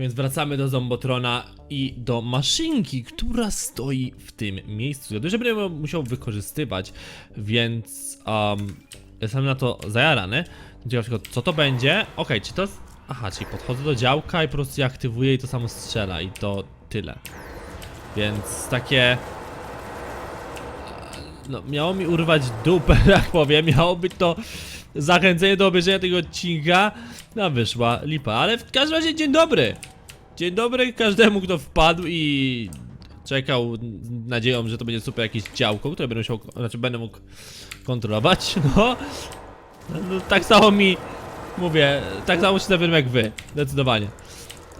Więc wracamy do Zombotrona i do maszynki, która stoi w tym miejscu. Ja dużo będę musiał wykorzystywać, więc um, jestem na to zajarany. Ciekawe tylko, co to będzie? Okej, czy to... Aha, czyli podchodzę do działka i po prostu je aktywuję i to samo strzela i to tyle. Więc takie... No, miało mi urwać dupę, jak powiem, miało być to zachęcenie do obejrzenia tego odcinka, no wyszła lipa, ale w każdym razie dzień dobry! Dzień dobry każdemu, kto wpadł i czekał nadzieją, że to będzie super jakieś działko, które będę musiał, znaczy będę mógł kontrolować, no. no tak samo mi, mówię, tak samo się zawiodłem jak wy, zdecydowanie.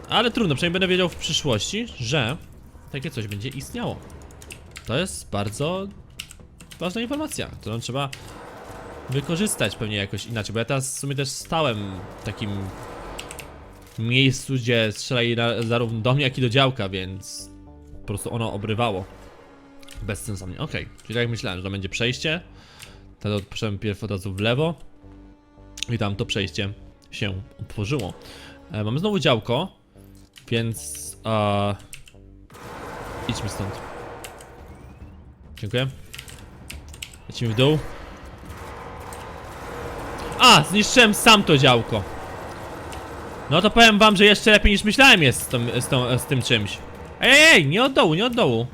Ale trudno, przynajmniej będę wiedział w przyszłości, że takie coś będzie istniało. To jest bardzo ważna informacja, którą trzeba wykorzystać pewnie jakoś inaczej, bo ja teraz w sumie też stałem w takim miejscu, gdzie strzelali na, zarówno do mnie, jak i do działka, więc po prostu ono obrywało bezsensownie. Okej, czyli tak jak myślałem, że to będzie przejście, to poszedłem pierw od razu w lewo i tam to przejście się otworzyło. E, mamy znowu działko, więc e, idźmy stąd. Dziękuję. Lecimy w dół. A! Zniszczyłem sam to działko. No to powiem wam, że jeszcze lepiej niż myślałem jest z, tą, z, tą, z tym czymś. Ej, ej, nie od dołu, nie od dołu.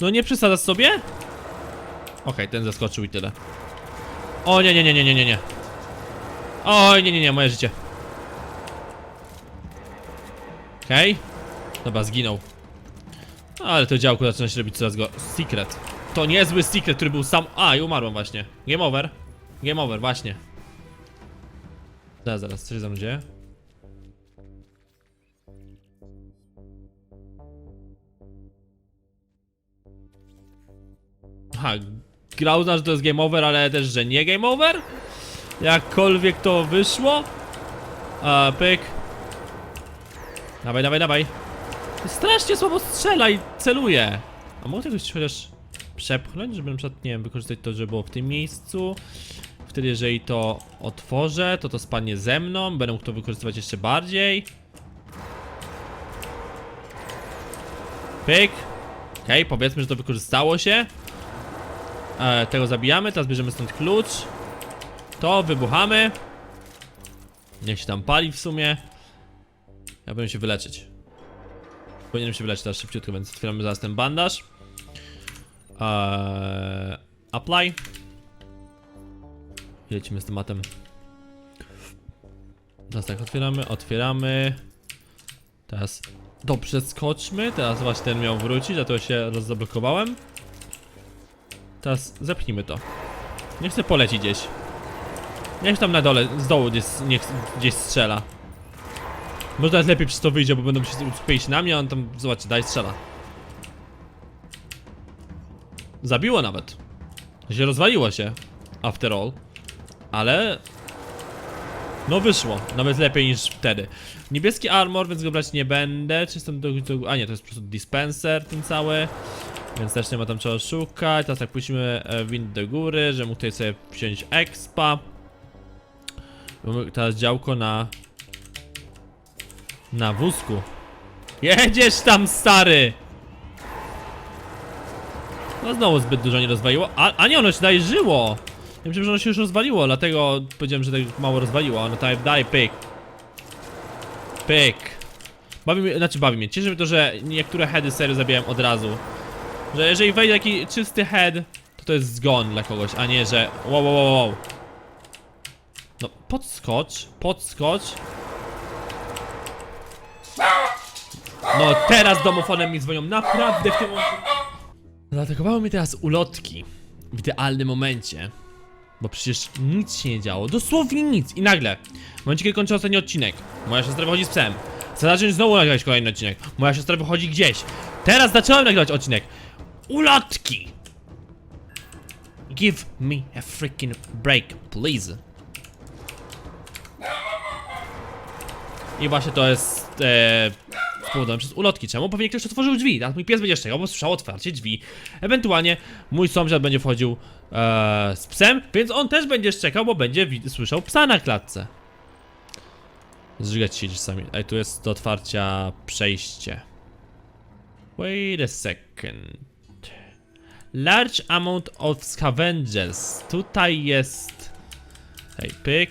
No nie przesadzasz sobie? Okej, ten zaskoczył i tyle. O nie, nie, nie, nie, nie, nie, nie. Oj, nie, nie, nie, moje życie. Okej. Dobra, zginął. Ale to działko zaczyna się robić coraz go... Secret. To niezły secret, który był sam... A, i umarłem właśnie. Game over. Game over, właśnie. Zaraz, zaraz, co się za mną dzieje? Aha, grał znaczy, że to jest game over, ale też, że nie game over? Jakkolwiek to wyszło? A, pyk. Dawaj, dawaj, dawaj. Strasznie słabo strzela i celuje. A mogę czegoś chociaż przepchnąć, żeby na przykład, nie wiem, wykorzystać to, żeby było w tym miejscu. Wtedy, jeżeli to otworzę, to to spadnie ze mną. Będę mógł to wykorzystywać jeszcze bardziej. Pyk. Okej, powiedzmy, że to wykorzystało się. E, tego zabijamy, teraz bierzemy stąd klucz. To wybuchamy. Niech się tam pali w sumie. Ja będę się wyleczyć. Powinienem się wyleczyć teraz szybciutko, więc otwieramy zaraz ten bandaż. Eee, apply. Lecimy z tematem. Teraz tak, otwieramy, otwieramy. Teraz to przeskoczmy. Teraz właśnie ten miał wrócić, dlatego się rozzablokowałem. Teraz zepchnijmy to. Nie chcę polecić gdzieś. Niech tam na dole, z dołu gdzieś, niech, gdzieś strzela. Może nawet lepiej przez to wyjdzie, bo będą się skupić na mnie, a on tam, zobaczcie, daj strzela. Zabiło nawet. Się rozwaliło się. After all. Ale... No wyszło, nawet lepiej niż wtedy. Niebieski armor, więc go brać nie będę. Czy jestem do, do... A nie, to jest po prostu dispenser ten cały. Więc też nie ma tam czego szukać. Teraz tak puścimy e, wind do góry, że mógł tutaj sobie wziąć expa. Teraz działko na... Na wózku. Jedziesz tam, stary! No znowu zbyt dużo nie rozwaliło. A, a nie, ono się dalej żyło! Ja myślałem, że ono się już rozwaliło, dlatego powiedziałem, że tak mało rozwaliło. Ono tutaj dalej pyk. Pyk. Bawi mnie, znaczy bawi mnie. Cieszy mnie to, że niektóre heady serio zabijałem od razu. Że jeżeli wejdzie taki czysty head, to to jest zgon dla kogoś, a nie, że wow, wow, wow, wow. No, podskocz, podskocz. No, teraz domofonem mi dzwonią, naprawdę w tym momencie. Zaatakowały mnie teraz ulotki w idealnym momencie. Bo przecież nic się nie działo, dosłownie nic. I nagle, w momencie kiedy kończę ostatni odcinek, moja siostra wychodzi z psem. Chcę zacząć znowu nagrywać kolejny odcinek. Moja siostra wychodzi gdzieś. Teraz zacząłem nagrywać odcinek. Ulotki! Give me a freaking break, please. I właśnie to jest e, spowodowane przez ulotki. Czemu? Pewnie ktoś otworzył drzwi. Teraz mój pies będzie czekał, bo słyszał otwarcie drzwi. Ewentualnie mój sąsiad będzie wchodził e, z psem, więc on też będzie szczekał, bo będzie słyszał psa na klatce. Zżygać się czasami. Ej, tu jest do otwarcia przejście. Wait a second. Large amount of scavengers. Tutaj jest... Ej, pyk.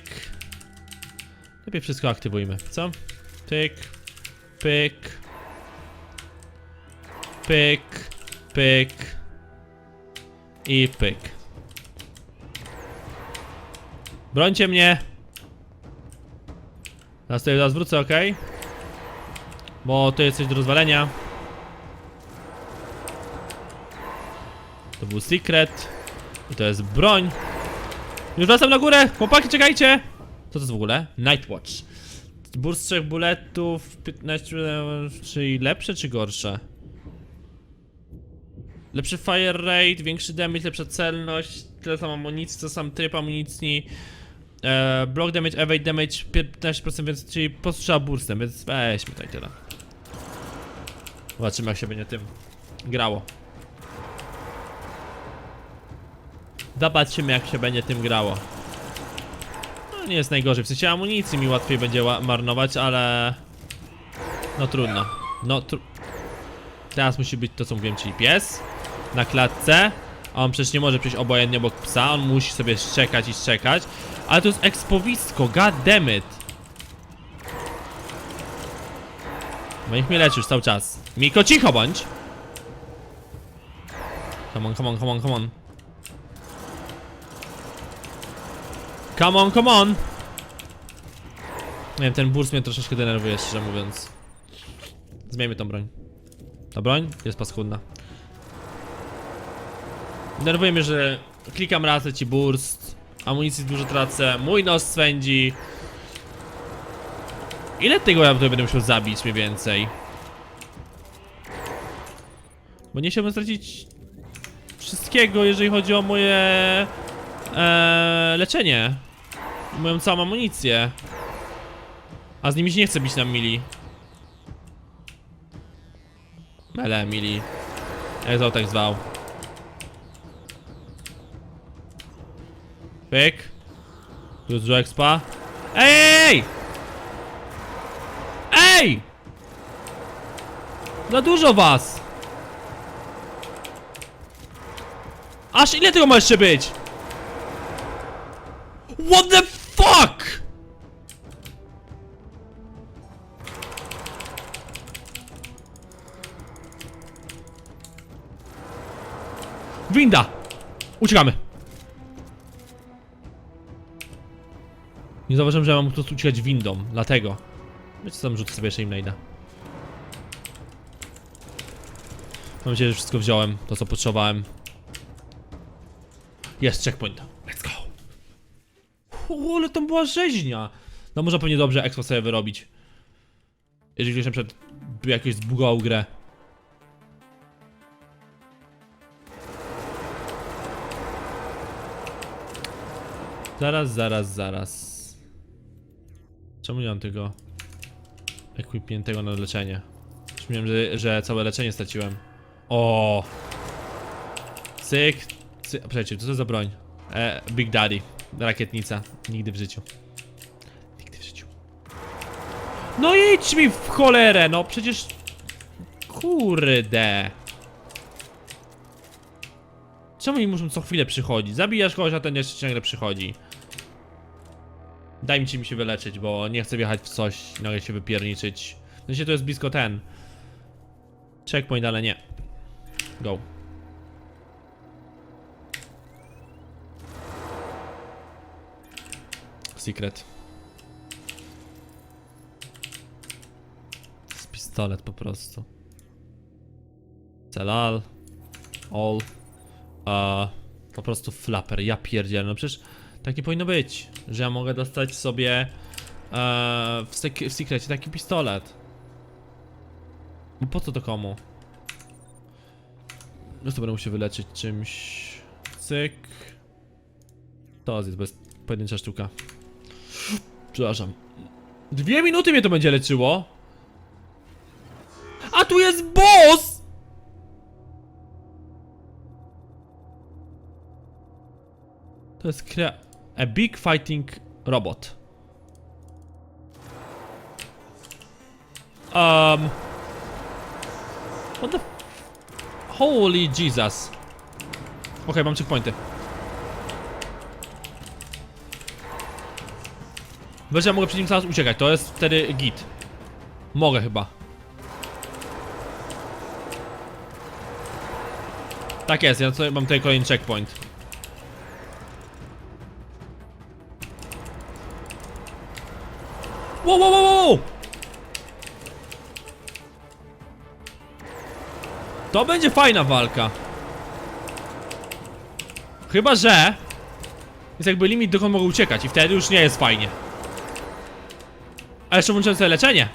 Lepiej wszystko aktywujmy, co? Pyk. Pyk. Pyk. Pyk. I pyk. Brońcie mnie! Teraz tutaj zaraz wrócę, ok? Bo to jest coś do rozwalenia. To był secret. I to jest broń. Już wracam na górę! Chłopaki, czekajcie! Co to jest w ogóle? Nightwatch. Burst trzech bulletów, 15, czyli lepsze czy gorsze? Lepszy fire rate, większy damage, lepsza celność, tyle samo amunicji, co sam tryb amunicji. E, block damage, evade damage 15% więcej, czyli po prostu trzeba burstem, więc weźmy tutaj tyle. Zobaczymy jak się będzie tym grało. Zobaczymy jak się będzie tym grało. Nie jest najgorzej, w sensie amunicji mi łatwiej będzie marnować, ale... No trudno. No tru... Teraz musi być to co mówiłem, czyli pies na klatce. A on przecież nie może przejść obojętnie obok psa, on musi sobie szczekać i szczekać. Ale to jest ekspowisko, god. No niech mnie leczy już cały czas. Miko, cicho bądź! Come on, come on, come on, come on. Come on, come on! Nie wiem, ten burst mnie troszeczkę denerwuje, szczerze mówiąc. Zmieńmy tą broń. Ta broń jest paskudna. Denerwuje mnie, że klikam raz, leci burst, amunicji dużo tracę, mój nos swędzi. Ile tego ja tutaj będę musiał zabić mniej więcej? Bo nie chciałbym stracić wszystkiego, jeżeli chodzi o moje e, leczenie. I moją całą amunicję. A z nimi się nie chce bić na mili. Mele, mili. Jak to tak zwał. Pyk. Tu jest dużo expa. Ej, ej, ej! Ej! Za dużo was! Aż ile tego ma jeszcze być? What the fuck? Winda! Uciekamy! Nie zauważyłem, że mam po prostu uciekać windą, dlatego. Wiecie co, rzucę sobie jeszcze innade'a. Mam nadzieję, że wszystko wziąłem, to co potrzebowałem. Jest checkpoint. Ale tam była rzeźnia. No można pewnie dobrze expo sobie wyrobić. Jeżeli ktoś na przykład jakieś zbugował grę. Zaraz, zaraz, zaraz. Czemu nie mam tego equipniętego na leczenie? Przypomniałem, że, że całe leczenie straciłem. O! Cyk, cyk. Przecież, co to za broń? E, Big Daddy. Rakietnica. Nigdy w życiu. Nigdy w życiu. No idź mi w cholerę, no przecież... Kurde. Czemu oni muszą co chwilę przychodzić? Zabijasz kogoś, a ten jeszcze ciągle przychodzi. Daj mi ci mi się wyleczyć, bo nie chcę wjechać w coś, nagle się wypierniczyć. W sensie to jest blisko ten. Checkpoint, ale nie. Go. Secret. Z pistolet po prostu. Celal. All. A po prostu flapper. Ja pierdzielę. No przecież tak nie powinno być, że ja mogę dostać sobie e, w, sek- w sekrecie taki pistolet. Bo po co to komu? No to będę musiał wyleczyć czymś. Cyk. To jest, jest pojedyncza sztuka. Przepraszam. Dwie minuty mnie to będzie leczyło. A tu jest boss! To jest krea... A big fighting robot. Um. What the... Holy Jesus. Okej, mam checkpointy. Wiesz, ja mogę przed nim zaraz uciekać, to jest wtedy git. Mogę chyba. Tak jest, ja mam tutaj kolejny checkpoint. Wow, wow, wow, wow! To będzie fajna walka. Chyba, że jest jakby limit, dokąd mogę uciekać i wtedy już nie jest fajnie. A jeszcze włączyłem sobie leczenie.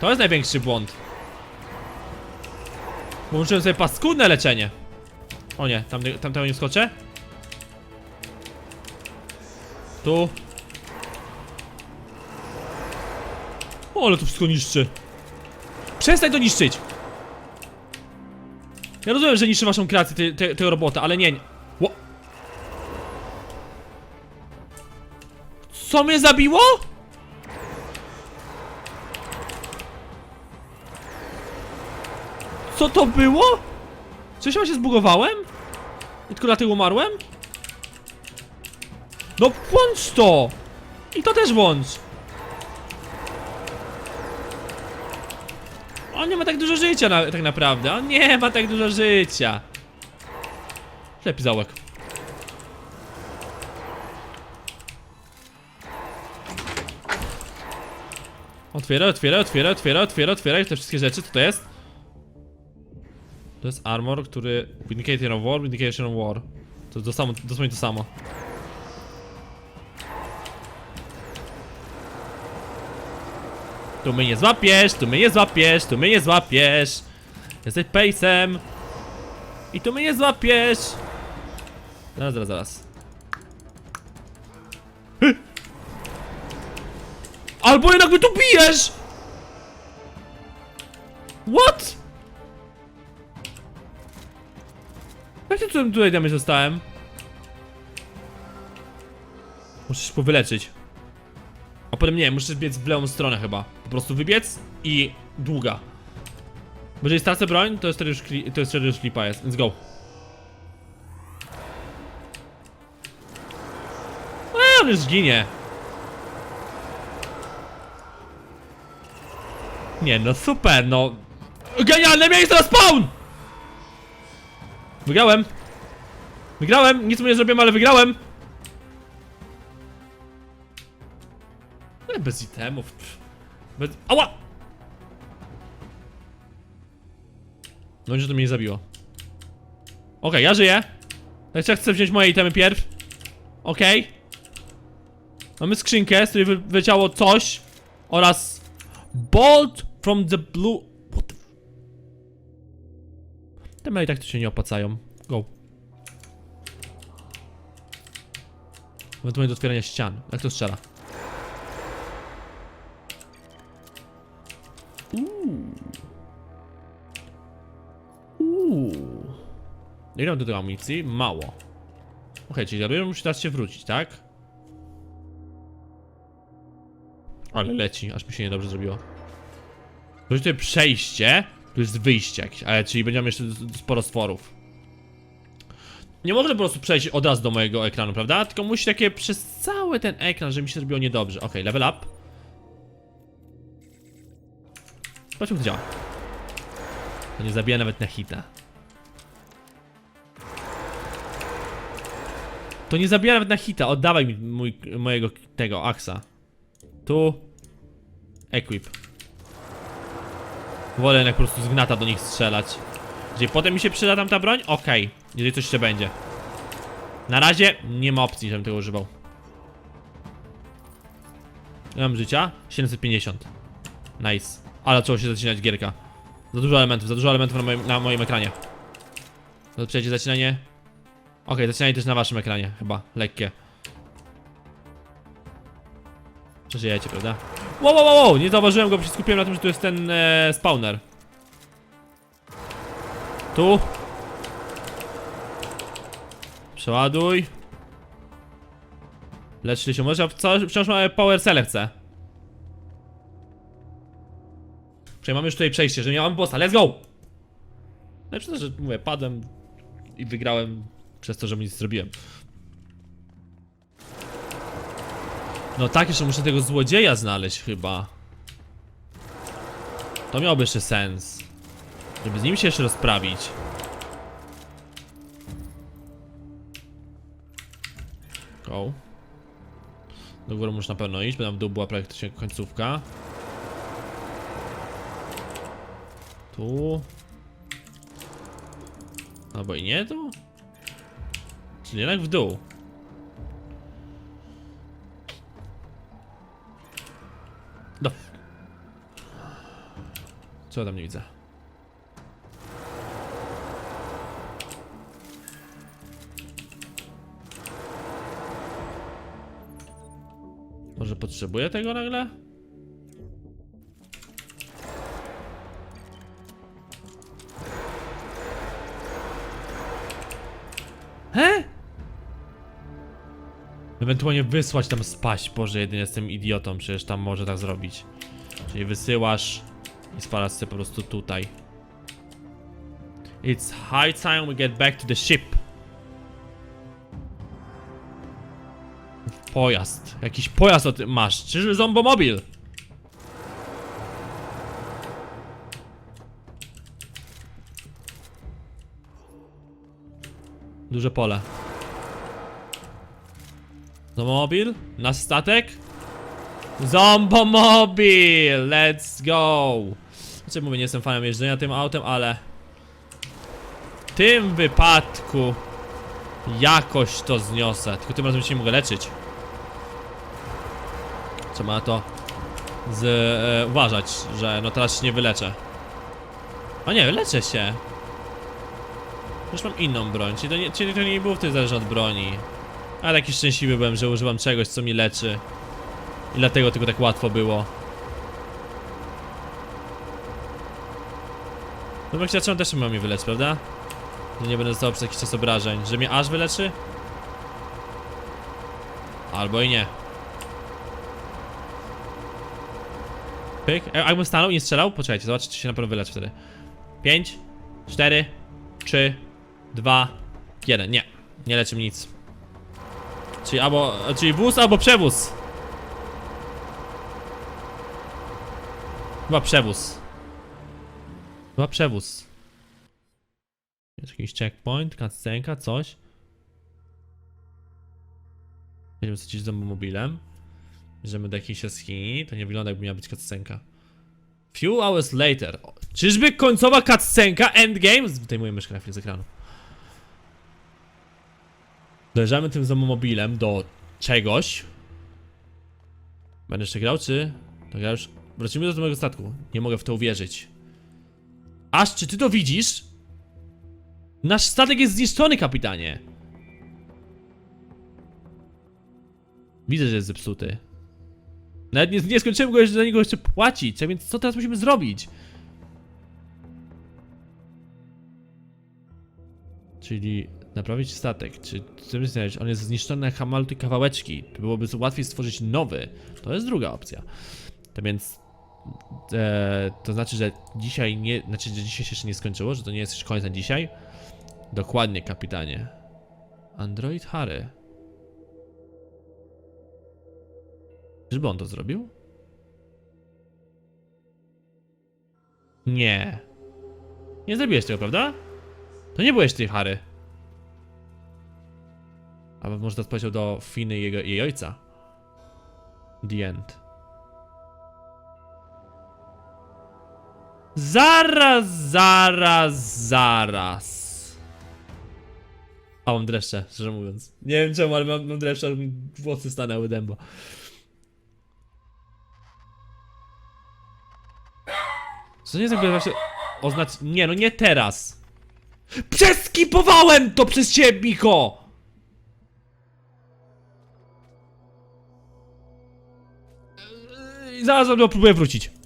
To jest największy błąd. Włączyłem sobie paskudne leczenie. O nie, tam, tam tego nie skoczę. Tu. O, ale to wszystko niszczy. Przestań to niszczyć! Ja rozumiem, że niszczy waszą kreację te, te, tego robota, ale nie. nie. Co mnie zabiło? Co to było? Coś ja się zbugowałem? I tylko dlatego umarłem? No włącz to! I to też włącz! On nie ma tak dużo życia na, tak naprawdę. On nie ma tak dużo życia. Lepiej załek. Otwieraj, otwieraj, otwieraj, otwieraj, otwieraj, otwieraj te wszystkie rzeczy, co to jest? To jest armor, który... Vindication of War, Vindication of War. To jest to samo, dosłownie to samo. Tu mnie nie złapiesz, tu mnie nie złapiesz, tu mnie nie złapiesz. Jesteś pejsem. I tu mnie nie złapiesz. Zaraz, zaraz, zaraz. Albo jednak mnie tu bijesz! What? Jak ja tu- tutaj damage dostałem? Muszę się powyleczyć. A potem nie, muszę biec w lewą stronę chyba. Po prostu wybiec i długa. Bo jeżeli stracę broń, to jest już, to jest wtedy już lipa jest, więc go. A, on już zginie. Nie no, super, no. Genialne miejsce na spawn! Wygrałem. Wygrałem, nic mu nie zrobiłem, ale wygrałem. Ale bez itemów. Bez... Ała! No, że to mnie nie zabiło. Okej, ja żyję. Jeszcze chcę wziąć moje itemy pierw. Okej. Mamy skrzynkę, z której wy wyleciało coś. Oraz... Bolt from the blue... Te maile tak to się nie opłacają. Go. Ewentualnie do otwierania ścian. Jak to strzela? Uuu. Ile mam do tego amunicji? Mało. Okej, czyli Gabriel musi teraz się wrócić, tak? Ale leci, aż mi się niedobrze zrobiło. To przejście, tu jest wyjście jakieś, ale czyli będziemy jeszcze sporo stworów. Nie można po prostu przejść od razu do mojego ekranu, prawda? Tylko musi takie przez cały ten ekran, żeby mi się zrobiło niedobrze. Okej, level up. Zobaczmy, jak działa. To nie zabija nawet na hita. To nie zabija nawet na hita. Oddawaj mi mój, mojego tego aksa. Tu. Equip. Wolę jednak po prostu z gnata do nich strzelać. Jeżeli potem mi się przyda tam ta broń? Okej. Jeżeli coś jeszcze będzie. Na razie nie ma opcji, żebym tego używał. Ile mam życia? 750. Nice. Ale zaczęło się zaczynać gierka. Za dużo elementów, za dużo elementów na moim, na moim ekranie. Przejdzie zaczynanie. Okej, zaczynanie też na waszym ekranie, chyba. Lekkie. Przeżyjecie, prawda? Wow, wow, wow! Nie zauważyłem go, bo się skupiłem na tym, że tu jest ten e, spawner. Tu. Przeładuj. Lecz się może, wciąż mamy power cell chcę. Czyli mamy już tutaj przejście, że nie mamy bossa, let's go! Najlepsze to, że mówię, padłem i wygrałem przez to, że nic zrobiłem. No tak, jeszcze muszę tego złodzieja znaleźć chyba. To miałoby jeszcze sens. Żeby z nim się jeszcze rozprawić. Go. Do góry muszę na pewno iść, bo tam w dół była praktycznie końcówka. Tu. Albo i nie tu? Czyli jednak w dół. Co ja tam nie widzę? Może potrzebuję tego nagle? He? Ewentualnie wysłać tam spaść, Boże, jedynie jestem idiotą, przecież tam może tak zrobić. Czyli wysyłasz i spalasz sobie po prostu tutaj. It's high time we get back to the ship. Pojazd. Jakiś pojazd o tym masz. Czyżby zombomobil? Duże pole. Zombomobil? Na statek? Zombomobil! Let's go! Znaczy mówię, nie jestem fanem jeżdżenia tym autem, ale... W tym wypadku... Jakoś to zniosę. Tylko tym razem się nie mogę leczyć. Trzeba na to z, e, uważać, że no teraz się nie wyleczę. A nie, leczę się. Już mam inną broń, czyli to nie, czyli to nie było w tym zależy od broni. Ale taki szczęśliwy byłem, że używam czegoś, co mi leczy. I dlatego tylko tak łatwo było. No bo chciałem też ma mnie wyleczyć, prawda? Że nie będę został przez jakiś czas obrażeń. Że mnie aż wyleczy? Albo i nie. Pyk. E, jakbym stanął i nie strzelał? Poczekajcie, zobaczcie, czy się na pewno wyleczy wtedy. 5, 4, 3, 2, 1. Nie. Nie leczy mi nic. Czyli albo, czyli wóz, albo przewóz. Chyba przewóz. Chyba przewóz. Jest jakiś checkpoint, cutscenka, coś. Sobie gdzieś z mobilem. Bierzemy do jakiejś jaskini. To nie wygląda jakby miała być cutscenka. Few hours later. Czyżby końcowa cutscenka? Endgame? Zdejmuję myszkę z ekranu. Dojeżdżamy tym zomomobilem do czegoś. Będę jeszcze grał, czy... To ja już... Wrócimy do mojego statku. Nie mogę w to uwierzyć. Aż, czy ty to widzisz? Nasz statek jest zniszczony, kapitanie. Widzę, że jest zepsuty. Nawet nie, nie skończyłem go jeszcze za niego jeszcze płacić, a więc co teraz musimy zrobić? Czyli naprawić statek. Czy chcemy znaleźć, on jest zniszczony na malutkie kawałeczki. Byłoby łatwiej stworzyć nowy. To jest druga opcja. To więc e, to znaczy, że dzisiaj nie, znaczy, że dzisiaj się jeszcze nie skończyło, że to nie jest już koniec na dzisiaj. Dokładnie, kapitanie. Android Harry. Czyżby on to zrobił? Nie. Nie zrobiłeś tego, prawda? To nie byłeś ty, Harry. Albo może to powiedział do Finy jego, jej ojca. The end. Zaraz, zaraz, zaraz. A mam dreszcze, szczerze mówiąc. Nie wiem czemu, ale mam, mam dreszcze, ale mi włosy stanęły dębo. Co nie jakby właśnie oznacz... Nie, no nie teraz. Przeskipowałem to przez ciebie, Miko! Eee, Zaraz do próbuję wrócić.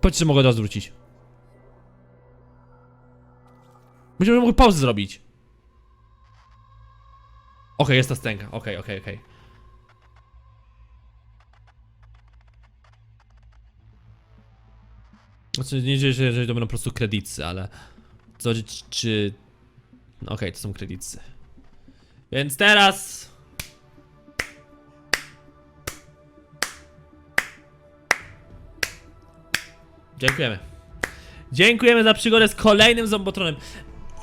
Powiedz, że mogę od razu wrócić. Będziemy mogli pauzę zrobić. Okej, jest ta stęka. Okej, okej, okej. Znaczy, nie dzieje się, jeżeli to będą po prostu kredyty, ale... Co, czy... czy... Okej, to są kredyty. Więc teraz... Dziękujemy. Dziękujemy za przygodę z kolejnym Zombotronem.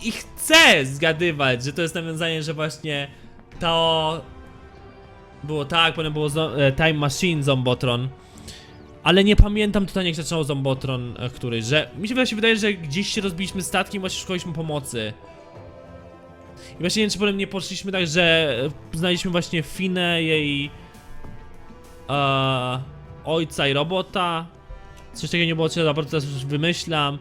I chcę zgadywać, że to jest nawiązanie, że właśnie to było tak, potem było e, Time Machine Zombotron. Ale nie pamiętam totalnie jak zaczynał Zombotron e, któryś, że mi się właśnie wydaje, że gdzieś się rozbiliśmy statki i właśnie szukaliśmy pomocy. I właśnie nie wiem, czy potem nie poszliśmy tak, że znaleźliśmy właśnie Finę, jej e, ojca i robota. Coś takiego nie było, czy raportu teraz już wymyślam.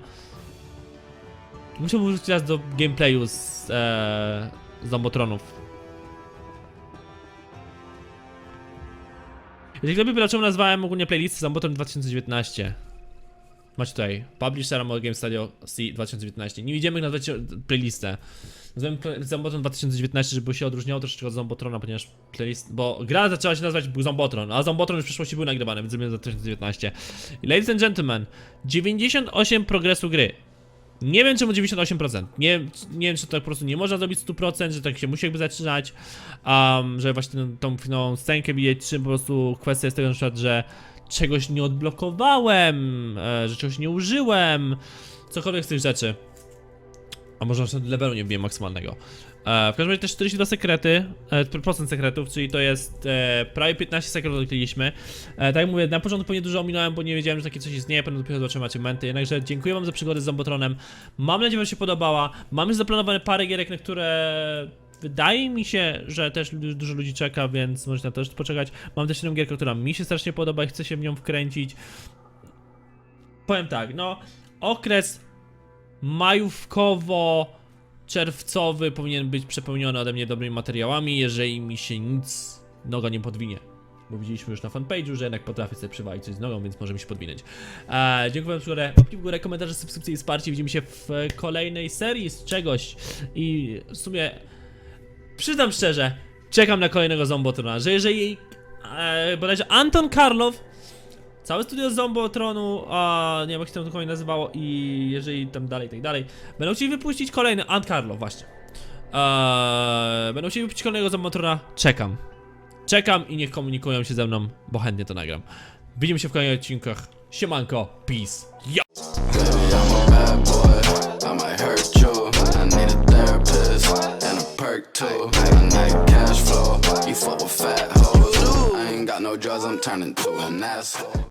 Musiałbym wrócić teraz do gameplayu z e, Zombotronów. Jeżeli ktoś by nazwałem ogólnie playlisty Zombotron 2019. Macie tutaj, Publisher Amor Game Studio C 2019. Nie jak nazwać playlistę. Zombotron 2019, żeby się odróżniało troszeczkę od Zombotrona, ponieważ playlist... Bo gra zaczęła się nazywać Zombotron, a Zombotron już w przyszłości był nagrywany, więc zrobiłem za 2019. I Ladies and gentlemen, 98 progresu gry. Nie wiem czemu 98%. Nie, nie wiem czy to po prostu nie można zrobić 100%, że tak się musi jakby zatrzymać, um, że właśnie tą, finałą scenkę widzieć, czy po prostu kwestia jest tego na przykład, że czegoś nie odblokowałem, e, że czegoś nie użyłem, cokolwiek z tych rzeczy. A może na levelu nie wbiję maksymalnego. E, w każdym razie też 42 sekrety, e, procent sekretów, czyli to jest e, prawie 15 sekretów odkryliśmy. Tak jak mówię, na początku pewnie dużo ominąłem, bo nie wiedziałem, że takie coś istnieje, potem dopiero zobaczyłem achievementy. Jednakże dziękuję wam za przygodę z Zombotronem. Mam nadzieję, że wam się podobała. Mam już zaplanowane parę gierek, na które wydaje mi się, że też dużo ludzi czeka, więc możecie na to też poczekać. Mam też jedną gierkę, która mi się strasznie podoba i chcę się w nią wkręcić. Powiem tak, no, okres majówkowo-czerwcowy powinien być przepełniony ode mnie dobrymi materiałami, jeżeli mi się nic noga nie podwinie. Bo widzieliśmy już na fanpage'u, że jednak potrafię sobie przywalić coś z nogą, więc może mi się podwinąć. Eee, dziękuję za górę, łapki w górę, komentarze, subskrypcje i wsparcie. Widzimy się w kolejnej serii z czegoś. I w sumie, przyznam szczerze, czekam na kolejnego Zombotrona, że jeżeli e, bodajże Anton Karlow Całe studio Zombotronu, a nie wiem jak się tam dokładnie nazywało i jeżeli tam dalej, tak dalej, będą chcieli wypuścić kolejny, Ant Carlo, właśnie. Eee, będą chcieli wypuścić kolejnego Zombotrona, czekam. Czekam i niech komunikują się ze mną, bo chętnie to nagram. Widzimy się w kolejnych odcinkach. Siemanko, peace, yo! Too. I need cash flow. You fuck with fat hoes. I ain't got no drugs. I'm turning to an asshole.